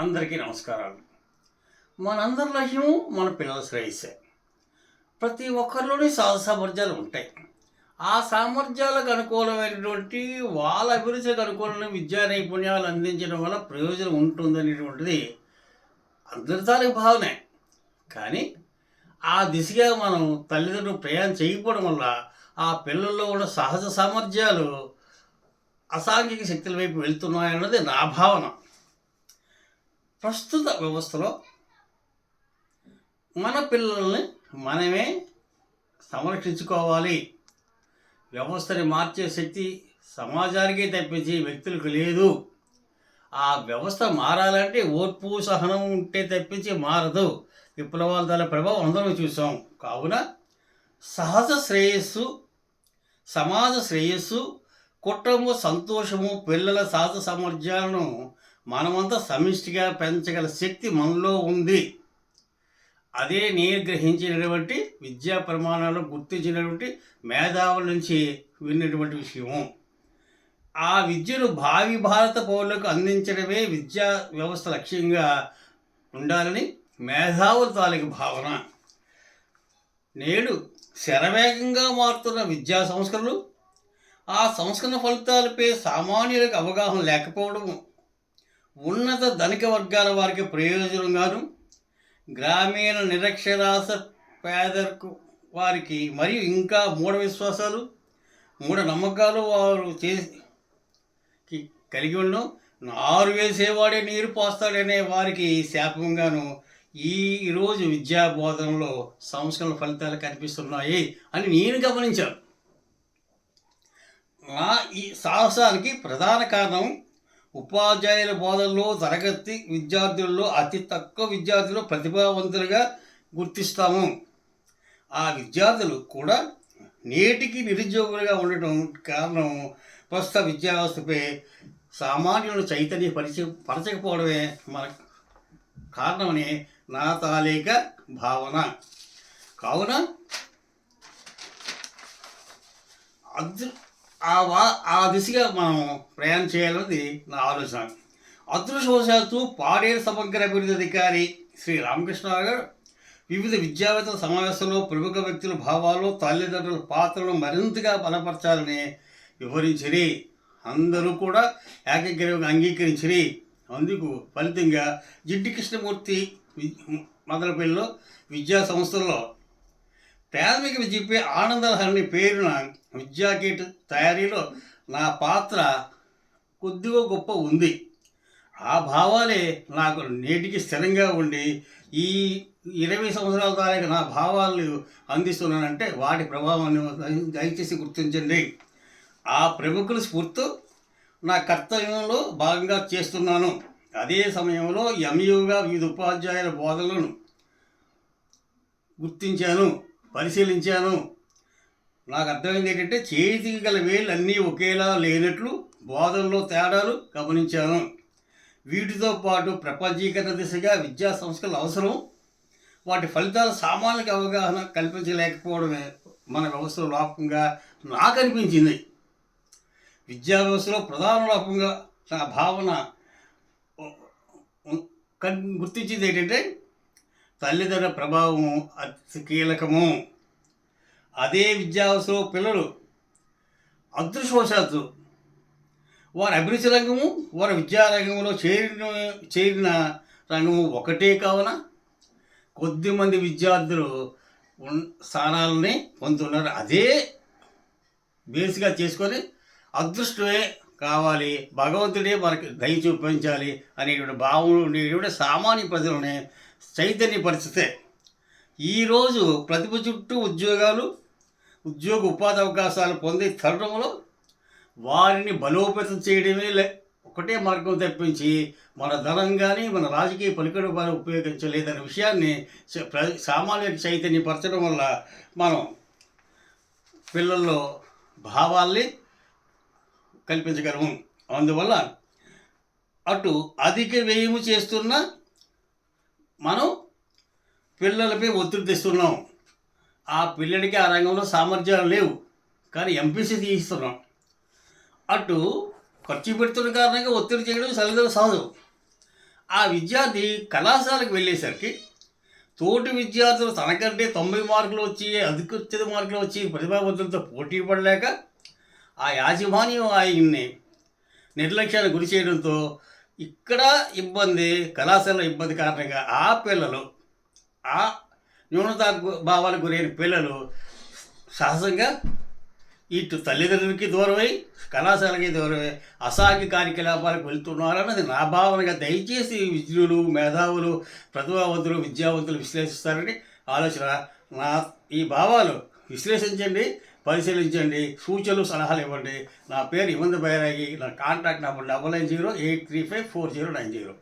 అందరికీ నమస్కారాలు. మనందరి లక్ష్యం మన పిల్లల శ్రేయస్సే. ప్రతి ఒక్కరిలోని సాధ సామర్థ్యాలు ఉంటాయి. ఆ సామర్థ్యాలకు అనుకూలమైనటువంటి వాళ్ళ అభిరుచికి అనుకూలమైన విద్యా నైపుణ్యాలు అందించడం వల్ల ప్రయోజనం ఉంటుందనేటువంటిది అందరి తాలూకు భావనే. కానీ ఆ దిశగా మనం తల్లిదండ్రులు ప్రయాణం చేయకపోవడం వల్ల ఆ పిల్లల్లో ఉన్న సహజ సామర్థ్యాలు అసాంఘిక శక్తుల వైపు వెళ్తున్నాయన్నది నా భావన. ప్రస్తుత వ్యవస్థలో మన పిల్లల్ని మనమే సంరక్షించుకోవాలి. వ్యవస్థని మార్చే శక్తి సమాజానికి తప్పించి వ్యక్తులకు లేదు. ఆ వ్యవస్థ మారాలంటే ఓర్పు సహనం ఉంటే తప్పించి మారదు. విప్లవాల దాని ప్రభావం అందరం చూసాం కావున సహజ శ్రేయస్సు సమాజ శ్రేయస్సు కుటుంబ సంతోషము పిల్లల సహజ సామర్థ్యాలను మనమంతా సమిష్టిగా పెంచగల శక్తి మనలో ఉంది. అదే నేను గ్రహించినటువంటి విద్యా ప్రమాణాలు గుర్తించినటువంటి మేధావుల నుంచి విన్నటువంటి విషయము ఆ విద్యను భావి భారత పౌరులకు అందించడమే విద్యా వ్యవస్థ లక్ష్యంగా ఉండాలని మేధావుల తాలూకు భావన. నేడు శరవేగంగా మారుతున్న విద్యా సంస్కరణలు ఆ సంస్కరణ ఫలితాలపై సామాన్యులకు అవగాహన లేకపోవడం ఉన్నత ధనిక వర్గాల వారికి ప్రయోజనంగాను గ్రామీణ నిరక్షరాస పేదలకు వారికి మరియు ఇంకా మూఢ విశ్వాసాలు మూఢ నమ్మకాలు వారు చేసి కలిగి ఉండడం నారు వేసేవాడే నీరు పోస్తాడనే వారికి శాపంగాను ఈ రోజు విద్యా బోధనలో సంస్కరణ ఫలితాలు కనిపిస్తున్నాయి అని నేను గమనించాను. నా ఈ సాహసానికి ప్రధాన కారణం ఉపాధ్యాయుల బోధనలో తరగతి విద్యార్థుల్లో అతి తక్కువ విద్యార్థులు ప్రతిభావంతులుగా గుర్తిస్తాము. ఆ విద్యార్థులు కూడా నేటికి నిరుద్యోగులుగా ఉండటం కారణం ప్రస్తుత విద్యా వ్యవస్థపై సామాన్యులను చైతన్య పరిచ పరచకపోవడమే మన కారణమని నా తాలేక భావన. కావున అదృ ఆ వా ఆ దిశగా మనం ప్రయాణం చేయాలన్నది నా ఆలోచన. అదృష్టవశాత్తు పాడేరు సమగ్ర అభివృద్ధి అధికారి శ్రీ రామకృష్ణరావు గారు వివిధ విద్యావేత్తల సమావేశంలో ప్రముఖ వ్యక్తుల భావాలు తల్లిదండ్రుల పాత్రలు మరింతగా బలపరచాలని వివరించిరి అందరూ కూడా ఏకగ్రీవంగా అంగీకరించిరి అందుకు ఫలితంగా జిడ్డి కృష్ణమూర్తి మొదలపల్లిలో విద్యా సంస్థల్లో ప్రాథమిక విద్యపై ఆనందహరణి పేరున విద్యా కిట్ తయారీలో నా పాత్ర కొద్దిగా గొప్ప ఉంది. ఆ భావాలే నాకు నేటికి స్థిరంగా ఉండి ఈ ఇరవై సంవత్సరాల తారీఖు నా భావాలు అందిస్తున్నానంటే వాటి ప్రభావాన్ని దయచేసి గుర్తించండి. ఆ ప్రముఖుల స్ఫూర్తి నా కర్తవ్యంలో భాగంగా చేస్తున్నాను. అదే సమయంలో ఎంయూగా వివిధ ఉపాధ్యాయుల బోధనలను గుర్తించాను. పరిశీలించాను. నాకు అర్థమైంది ఏంటంటే చేతికి గల వేళ్ళు అన్నీ ఒకేలా లేనట్లు బోధనలో తేడాలు గమనించాను. వీటితో పాటు ప్రపంచీకరణ దిశగా విద్యా సంస్థల అవసరం. వాటి ఫలితాల సామాన్యులకు అవగాహన కల్పించలేకపోవడమే మన వ్యవస్థలో లోపంగా నాకు అనిపించింది. విద్యా వ్యవస్థలో ప్రధాన లోపంగా నా భావన గుర్తించింది ఏంటంటే తల్లిదండ్రుల ప్రభావం అతి కీలకము. అదే విద్యావసరం పిల్లలు. అదృష్టవశాత్తు వారి అభిరుచి రంగము వారి విద్యా రంగంలో చేరిన చేరిన రంగము ఒకటే కావున కొద్దిమంది విద్యార్థులు స్థానాలని పొందుతున్నారు. అదే బేస్గా చేసుకొని అదృష్టమే కావాలి. భగవంతుడే మనకి దయ చూపించాలి అనేటువంటి భావం ఉండేటువంటి సామాన్య ప్రజలని చైతన్యపరిచితే. ఈరోజు ప్రతిభ చుట్టూ ఉద్యోగాలు ఉద్యోగ ఉపాధి అవకాశాలు పొందే తరుణంలో వారిని బలోపేతం చేయడమే లే ఒకటే మార్గం తప్పించి మన ధనం కానీ మన రాజకీయ పలికడ వారు ఉపయోగించలేదనే విషయాన్ని సామాన్య చైతన్యపరచడం వల్ల మనం పిల్లల్లో భావాల్ని కల్పించగలము. అందువల్ల అటు అధిక వ్యయము చేస్తున్న మనం పిల్లలపై ఒత్తిడి తెస్తున్నాం. ఆ పిల్లడికి ఆ రంగంలో సామర్థ్యాలు లేవు. కానీ ఎంపీసీ తీయిస్తున్నాం అటు ఖర్చు పెడుతున్న కారణంగా ఒత్తిడి చేయడం సరిగ్గా సహజం ఆ విద్యార్థి కళాశాలకు వెళ్ళేసరికి తోటి విద్యార్థులు తనకంటే తొంభై మార్కులు వచ్చి అధికృత మార్కులు వచ్చి ప్రతిభావంతులతో పోటీ పడలేక ఆ యాజమాన్యం ఆయన్ని నిర్లక్ష్యానికి గురి చేయడంతో ఇక్కడ ఇబ్బంది కళాశాలలో ఇబ్బంది కారణంగా ఆ పిల్లలు ఆ న్యూనతా భావాలకు గురైన పిల్లలు సహజంగా ఇటు తల్లిదండ్రులకి దూరమై కళాశాలకి దూరమై అసాంఘిక కార్యకలాపాలకు వెళ్తున్నారన్నది నా భావనగా దయచేసి విద్యులు మేధావులు ప్రతిభావంతులు విద్యావంతులు విశ్లేషిస్తారని ఆలోచన నా ఈ భావాలు. విశ్లేషించండి. పరిశీలించండి సూచనలు సలహాలు ఇవ్వండి. నా పేరు ఇమంది బైరాగి నా contact number double nine zero eight three five four zero nine zero.